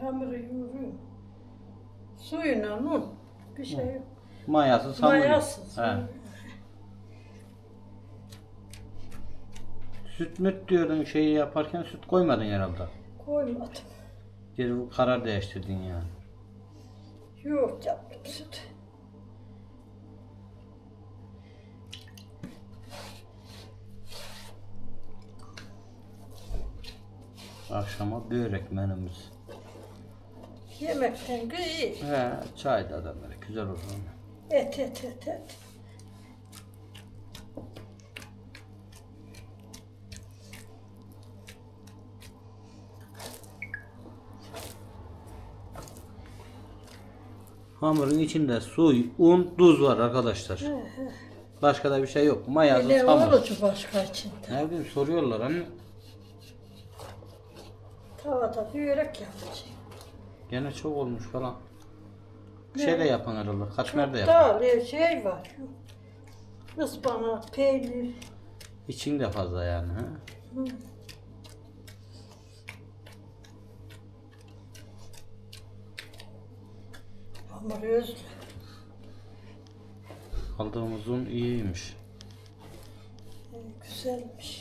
hamuru yoğuruyorum. Suyuna un. Bir şey yok. Mayasız hamur. Mayasız. He. Süt müt diyordun şeyi yaparken süt koymadın herhalde. Koymadım. Geri karar değiştirdin yani. Yoğurt yaptım süt. Akşama börek menümüz. Yemekten iyi. He, çay da adamlara güzel olur. Et et et et. Hamurun içinde su, un, tuz var arkadaşlar. Başka da bir şey yok. Mayasız Ne hamur. olacak başka içinde? Ne bileyim soruyorlar hani Tavada börek yapacağım. Gene çok olmuş falan. Bir şey de yapın herhalde. Katmer de yapın. Daha şey var. Ispanak, peynir. İçin de fazla yani. Ha? Hamur özlü. Aldığımız un iyiymiş. Güzelmiş.